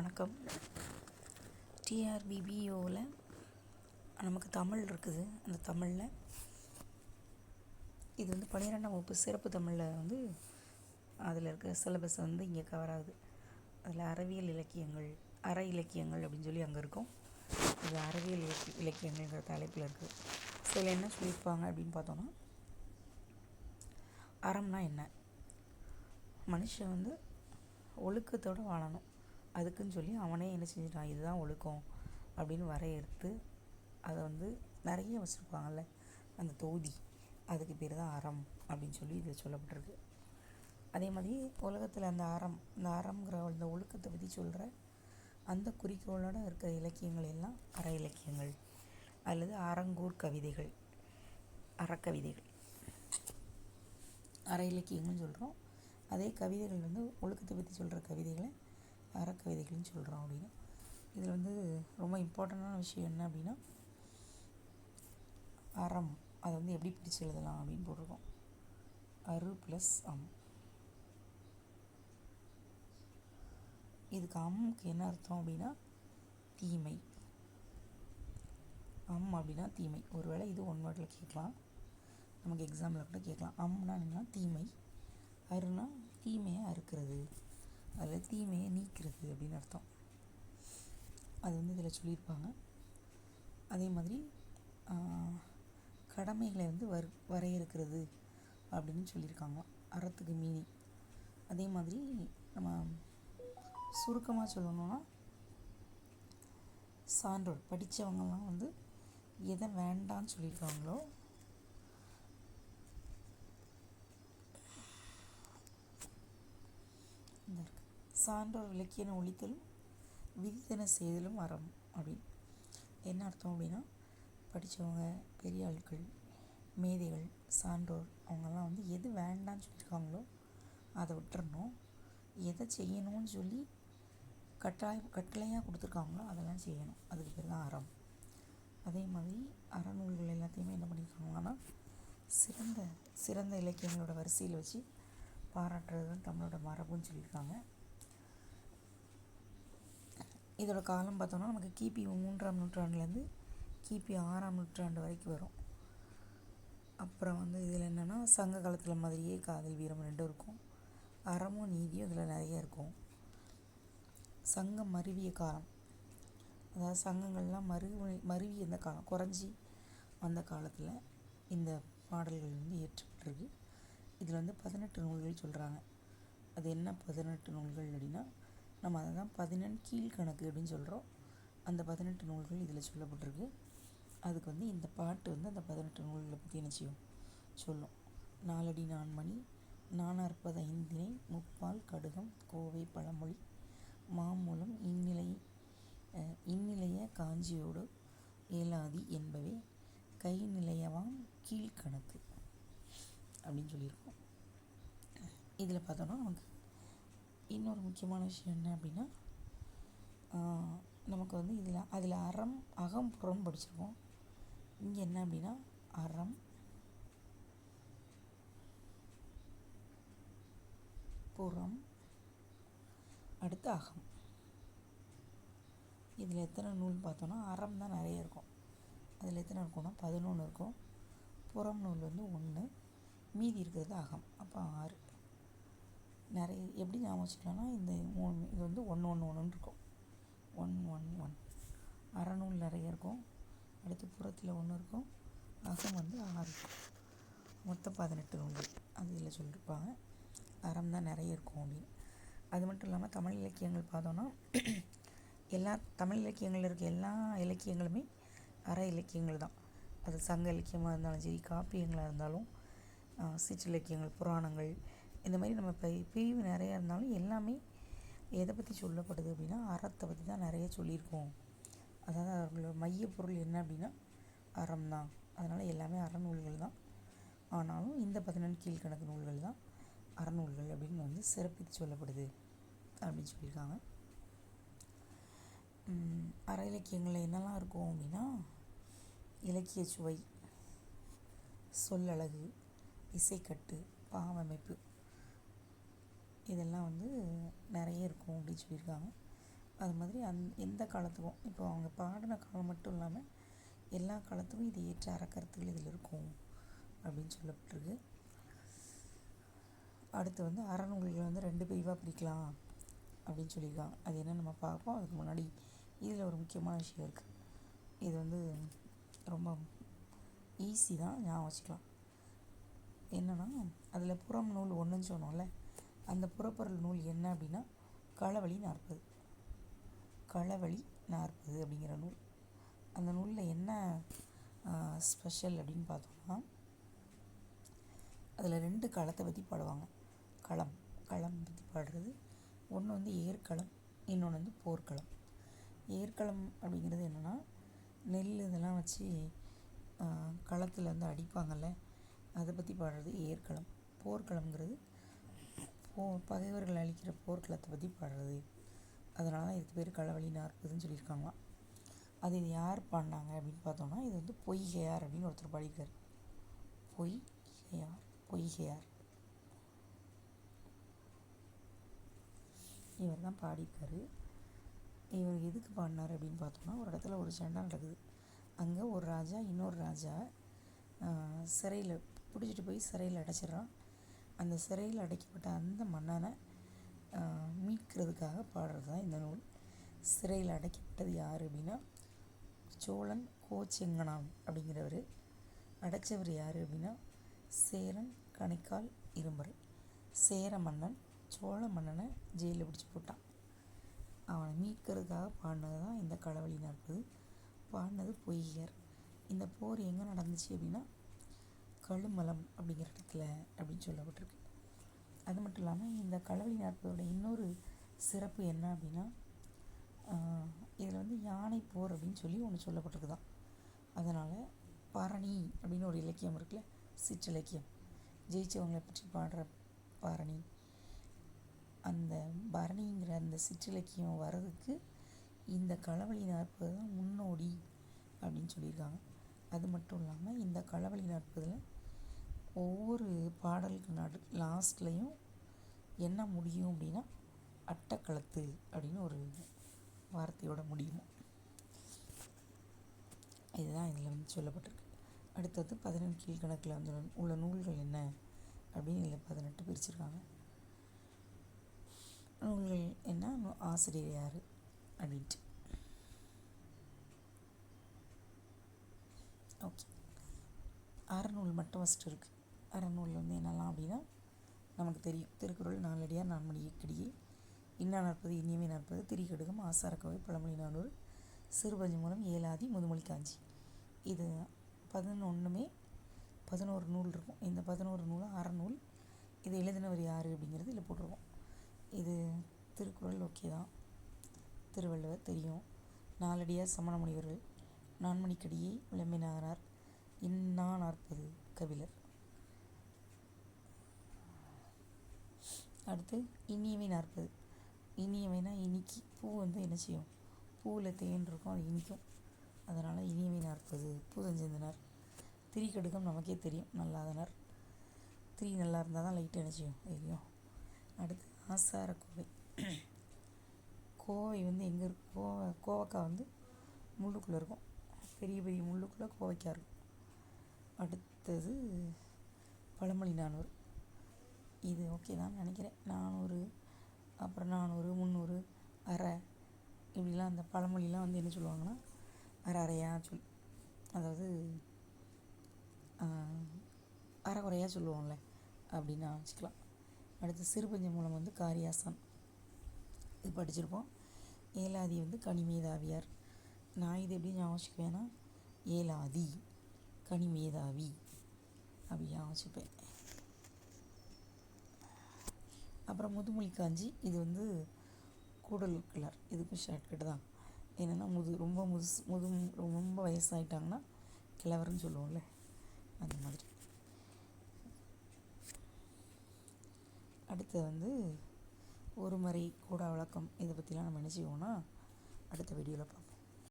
வணக்கம். டிஆர்பிபிஓவில் நமக்கு தமிழ் இருக்குது அந்த தமிழில். இது வந்து பன்னிரெண்டாம் வகுப்பு சிறப்பு தமிழில் வந்து அதில் இருக்கிற சிலபஸ் வந்து இங்கே கவர் ஆகுது. அதில் அறிவியல் இலக்கியங்கள் அற இலக்கியங்கள் அப்படின்னு சொல்லி அங்கே இருக்கும். இது அறிவியல் இலக்கிய இலக்கியங்கள்ங்கிற தலைப்பில் இருக்குது சில என்ன சொல்லியிருப்பாங்க அப்படின்னு பார்த்தோன்னா அறம்னா என்ன? மனுஷன் வந்து ஒழுக்கத்தோடு வாழணும். அதுக்குன்னு சொல்லி அவனே என்ன செஞ்சிட்டான் இதுதான் ஒழுக்கம் அப்படின்னு வரையறுத்து அதை வந்து நிறைய வச்சுருப்பாங்கல்ல அந்த தொகுதி. அதுக்கு பேர் தான் அறம் அப்படின்னு சொல்லி இதில் சொல்லப்பட்டிருக்கு. அதே மாதிரி உலகத்தில் அந்த அறம் இந்த அறம்ங்கிற அந்த ஒழுக்கத்தை பற்றி சொல்கிற அந்த குறிக்கோளோடு இருக்கிற இலக்கியங்கள் எல்லாம் அற இலக்கியங்கள் அல்லது அறங்கூர் கவிதைகள் அறக்கவிதைகள். அற இலக்கியங்கள்னு சொல்கிறோம் அதே கவிதைகள் வந்து ஒழுக்கத்தை பற்றி சொல்கிற கவிதைகளை அறக்கவிதைகள்னு சொல்கிறோம் அப்படின்னா. இதில் வந்து ரொம்ப இம்பார்ட்டண்டான விஷயம் என்ன அப்படின்னா அறம். அதை வந்து எப்படி பிரித்து எழுதலாம் அப்படின்னு போட்டிருக்கோம். அரு ப்ளஸ் அம். இதுக்கு அம்முக்கு என்ன அர்த்தம் அப்படின்னா தீமை. அம் அப்படின்னா தீமை. ஒருவேளை இது ஒன் வேர்டில் கேட்கலாம். நமக்கு எக்ஸாம்பிளில் கூட கேட்கலாம். அம்னா என்னன்னா தீமை. அருனா தீமையை அறுக்கிறது. அதில் தீமையை நீக்கிறது அப்படின்னு அர்த்தம். அது வந்து இதில் சொல்லியிருப்பாங்க. அதே மாதிரி கடமைகளை வந்து வர் வரையறுக்கிறது அப்படின்னு சொல்லியிருக்காங்க. அறத்துக்கு மீனி அதே மாதிரி நம்ம சுருக்கமாக சொல்லணும்னா சான்றோர் படித்தவங்கெல்லாம் வந்து எதை வேண்டான்னு சொல்லியிருக்காங்களோ இந்த இருக்கு சான்றோர் விளக்கியன ஒழித்தலும் விதித்தன செய்தலும் அறம் அப்படின்னு என்ன அர்த்தம் அப்படின்னா படித்தவங்க பெரிய ஆட்கள் மேதைகள் சான்றோர் அவங்கெல்லாம் வந்து எது வேண்டான்னு சொல்லியிருக்காங்களோ அதை விட்டுறணும். எதை செய்யணும்னு சொல்லி கட்டாய கட்டளையாக கொடுத்துருக்காங்களோ அதெல்லாம் செய்யணும். அதுக்கு பேர் தான் அறம். அதே மாதிரி அறநூல்கள் எல்லாத்தையுமே என்ன பண்ணியிருக்காங்கன்னா சிறந்த சிறந்த இலக்கியங்களோட வரிசையில் வச்சு பாராட்டுறது தான் தமிழோட மரபுன்னு சொல்லியிருக்காங்க. இதோட காலம் பார்த்தோன்னா நமக்கு கிபி மூன்றாம் நூற்றாண்டுலேருந்து கிபி ஆறாம் நூற்றாண்டு வரைக்கும் வரும். அப்புறம் வந்து இதில் என்னென்னா சங்க காலத்தில் மாதிரியே காதல் வீரம் ரெண்டும் இருக்கும். அறமும் நீதியும் இதில் நிறைய இருக்கும். சங்கம் மருவிய காலம். அதாவது சங்கங்கள்லாம் மருவி மருவி அந்த காலம் குறைஞ்சி வந்த காலத்தில் இந்த பாடல்கள் வந்து ஏற்றப்பட்டிருக்கு இதில் வந்து பதினெட்டு நூல்கள் சொல்கிறாங்க அது என்ன பதினெட்டு நூல்கள் அப்படின்னா நம்ம அதை தான் பதினெண் கீழ்கணக்கு அப்படின்னு சொல்கிறோம் அந்த பதினெட்டு நூல்கள் இதில் சொல்லப்பட்டிருக்கு. அதுக்கு வந்து இந்த பாட்டு வந்து அந்த பதினெட்டு நூல்களை பற்றி என்ன செய்யும்? சொல்லும். நாலடி நான்மணி நானற்பது ஐந்தினை முப்பால் கடுகம் கோவை பழமொழி மாமூலம் இந்நிலை இந்நிலைய காஞ்சியோடு ஏலாதி என்பவை கை நிலையவாம் கீழ்கணக்கு அப்படின்னு சொல்லியிருக்கோம். இதில் பார்த்தோன்னா நமக்கு இன்னொரு முக்கியமான விஷயம் என்ன அப்படின்னா நமக்கு வந்து இதில் அதில் அறம் அகம் புறம் படிச்சிருக்கோம். இங்கே என்ன அப்படின்னா அறம் புறம் அடுத்து அகம். இதில் எத்தனை நூல் பார்த்தோன்னா அறம் தான் நிறைய இருக்கும். அதில் எத்தனை இருக்கும்னா பதினொன்று இருக்கும். புறம் நூல் வந்து ஒன்று மீதி இருக்கிறது அகம். அப்போ ஆறு. நிறைய எப்படி ஞாபகம் வச்சுக்கலாம்னா இந்த மூணு இது வந்து ஒன்று ஒன்று ஒன்றுன்னு இருக்கும். ஒன் ஒன் ஒன் அறநூல் நிறைய இருக்கும். அடுத்து புறத்தில் ஒன்று இருக்கும். அகம் வந்து ஆறு மொத்தம் பதினெட்டு நூல்கள். அது இதில் சொல்லியிருப்பாங்க அறம் தான் நிறைய இருக்கும் அப்படின்னு. அது மட்டும் இல்லாமல் தமிழ் இலக்கியங்கள் பார்த்தோன்னா எல்லா தமிழ் இலக்கியங்களில் இருக்க எல்லா இலக்கியங்களுமே அற இலக்கியங்கள் தான். அது சங்க இலக்கியமாக இருந்தாலும் சரி காப்பியங்களாக இருந்தாலும் சிற்றிலக்கியங்கள் புராணங்கள் இந்த மாதிரி நம்ம இப்போ பிரிவு நிறையா இருந்தாலும் எல்லாமே எதை பற்றி சொல்லப்படுது அப்படின்னா அறத்தை பற்றி தான் நிறைய சொல்லியிருக்கோம். அதாவது அவர்களோட மையப்பொருள் என்ன அப்படின்னா அறம் தான். அதனால் எல்லாமே அறநூல்கள் தான். ஆனாலும் இந்த பதினெண்டு கீழ்கணக்கு நூல்கள் தான் அறநூல்கள் அப்படின்னு வந்து சிறப்பித்து சொல்லப்படுது அப்படின்னு சொல்லியிருக்காங்க. அற இலக்கியங்களில் என்னெல்லாம் இருக்கும் அப்படின்னா இலக்கிய சுவை சொல்லழகு இசைக்கட்டு பாவமைப்பு இதெல்லாம் வந்து நிறைய இருக்கும் அப்படின்னு சொல்லியிருக்காங்க. அது மாதிரி அந் எந்த காலத்துக்கும் இப்போ அவங்க பாடின காலம் மட்டும் இல்லாமல் எல்லா காலத்துக்கும் இது ஏற்ற அறக்கருத்துகள் இதில் இருக்கும் அப்படின்னு சொல்லப்பட்டிருக்கு. அடுத்து வந்து அறநூல்கள் வந்து ரெண்டு பிரிவாக பிரிக்கலாம் அப்படின்னு சொல்லியிருக்காங்க. அது என்ன நம்ம பார்ப்போம். அதுக்கு முன்னாடி இதில் ஒரு முக்கியமான விஷயம் இருக்குது இது வந்து ரொம்ப ஈஸி தான் ஞாபகம் வச்சுக்கலாம். என்னென்னா அதில் புறம் நூல் ஒன்றுன்னு சொன்னோம்ல அந்த புறப்பொருள் நூல் என்ன அப்படின்னா களவழி நாற்பது. களவழி நாற்பது அப்படிங்கிற நூல். அந்த நூலில் என்ன ஸ்பெஷல் அப்படின்னு பார்த்தோம்னா அதில் ரெண்டு களத்தை பற்றி பாடுவாங்க. களம். களம் பற்றி பாடுறது. ஒன்று வந்து ஏற்களம் இன்னொன்று வந்து போர்க்களம். ஏற்களம் அப்படிங்கிறது என்னென்னா நெல் இதெல்லாம் வச்சு களத்தில் வந்து அடிப்பாங்கள்ல அதை பற்றி பாடுறது ஏற்களம் போர்க்களம்ங்கிறது போ பகைவர்கள் அழிக்கிற போர்க்களத்தை பற்றி பாடுறது. அதனால தான் இதுக்கு பேர் களவழி நாற்பதுன்னு சொல்லியிருக்காங்களாம். அது இது யார் பாடினாங்க அப்படின்னு பார்த்தோம்னா இது வந்து பொய்கையார் அப்படின்னு ஒருத்தர் பாடியிருக்கார். பொய்கையார் பொய்கையார். இவர் தான் பாடியிருக்காரு. இவர் எதுக்கு பாடினார் அப்படின்னு பார்த்தோம்னா ஒரு இடத்துல ஒரு சண்டை நடக்குது. அங்கே ஒரு ராஜா இன்னொரு ராஜா சிறையில் பிடிச்சிட்டு போய் சிறையில் அடைச்சிட்றான். அந்த சிறையில் அடைக்கப்பட்ட அந்த மன்னனை மீட்கிறதுக்காக பாடுறது தான் இந்த நூல். சிறையில் அடைக்கப்பட்டது யார் அப்படின்னா சோழன் கோச்செங்கனான் அப்படிங்கிறவர். அடைச்சவர் யார் அப்படின்னா சேரன் கணைக்கால் இரும்பறை சேர மன்னன் சோழ மன்னனை ஜெயிலில் பிடிச்சி போட்டான். அவனை மீட்கிறதுக்காக பாடினது தான் இந்த களவழி நாற்பது. பாடினது பொய்யர். இந்த போர் எங்கே நடந்துச்சு அப்படின்னா கழுமலம் அப்படிங்கிற இடத்துல அப்படின்னு சொல்லப்பட்டிருக்கு. அது மட்டும் இல்லாமல் இந்த களவழி நாற்பதோட இன்னொரு சிறப்பு என்ன அப்படின்னா இதில் வந்து யானை போர் அப்படின்னு சொல்லி ஒன்று சொல்லப்பட்டிருக்கு தான் அதனால் பரணி அப்படின்னு ஒரு இலக்கியம் இருக்குல்ல சிற்றிலக்கியம் ஜெயிச்சவங்களை பற்றி பாடுற பரணி. அந்த பரணிங்கிற அந்த சிற்றிலக்கியம் வர்றதுக்கு இந்த களவழி நாற்பது தான் முன்னோடி அப்படின்னு சொல்லியிருக்காங்க. அது மட்டும் இல்லாமல் இந்த களவழி நாற்பதில் ஒவ்வொரு பாடலுக்கு நடு லாஸ்ட்லேயும் என்ன முடியும் அப்படின்னா அட்டக்களத்து அப்படின்னு ஒரு வார்த்தையோட முடியும். இதுதான் இதில் வந்து சொல்லப்பட்டிருக்கு. அடுத்தது பதினெட்டு கீழ்கணக்கில் வந்து உள்ள நூல்கள் என்ன அப்படின்னு இதில் பதினெட்டு பிரிச்சிருக்காங்க. நூல்கள் என்ன? ஆசிரியர் யார் அப்படின்ட்டு. ஓகே. அறநூல் மட்டும் ஃபஸ்ட்டு இருக்குது அறநூலில் வந்து என்னெல்லாம் அப்படின்னா நமக்கு தெரியும். திருக்குறள் நாலடியார் நான்மணி இக்கடியே இன்னா நாற்பது இனியமே நாற்பது திரிகடுகம் ஆசாரக்கவை பழமொழி நானூறு சிறுபஞ்சு மூலம் ஏலாதி முதுமொழி காஞ்சி. இது பதினொன்றுமே பதினோரு நூல் இருக்கும். இந்த பதினோரு நூலும் அறநூல். இது எழுதினவர் யார் அப்படிங்கிறது இதில் போட்டிருக்கோம். இது திருக்குறள் ஓகே தான். திருவள்ளுவர் தெரியும். நாலடியார் சமண முனிவர்கள் நான்மணிக்கடியே விளம்பினாரார் இன்னா நாற்பது கபிலர் அடுத்து இனியவை நாற்பது. இனியவைனா இனிக்கி. பூ வந்து என்ன செய்யும்? பூவில் தேன் இருக்கும் அது இனிக்கும். அதனால் இனியவை நாற்பது. பூதஞ்செந்தனர் திரிகடுகம் நமக்கே தெரியும் நல்லாதனர். திரி நல்லா இருந்தால் தான் லைட் என்ன செய்யும்? தெரியும் அடுத்து ஆசார கோவை. கோவை வந்து எங்கே இருக்கும் கோவை கோவக்காய் வந்து முள்ளுக்குள்ளே இருக்கும். பெரிய பெரிய முள்ளுக்குள்ளே கோவைக்காய் இருக்கும். அடுத்தது பழமொழி நானூறு. இது ஓகே தான் நினைக்கிறேன். நானூறு அப்புறம் நானூறு முந்நூறு அரை இப்படிலாம் அந்த பழமொழிலாம் வந்து என்ன சொல்லுவாங்கன்னா அரை அரையாக சொல் அதாவது அரைக்குறையாக சொல்லுவோம்ல அப்படின்னு வச்சுக்கலாம். அடுத்து சிறுபஞ்ச மூலம் வந்து காரியாசன் இது படிச்சிருப்போம். ஏலாதி வந்து கனிமேதாவியார். நான் இது எப்படி ஞாபகம் வச்சுக்குவேன்னா ஏலாதி கனிமேதாவி அப்படி ஞாபகம் அப்புறம் முதுமொழி காஞ்சி இது வந்து கூடல் கிளர் இதுக்கும் ஷார்ட்கட் தான். என்னென்னா முது ரொம்ப முதுஸ் முது ரொம்ப வயசாகிட்டாங்கன்னா கிழவர்னு சொல்லுவோம்ல அந்த மாதிரி. அடுத்து வந்து ஒரு முறை கூட வழக்கம் இதை பற்றிலாம் நம்ம என்ன செய்வோம்னா அடுத்த வீடியோவில் பார்ப்போம்.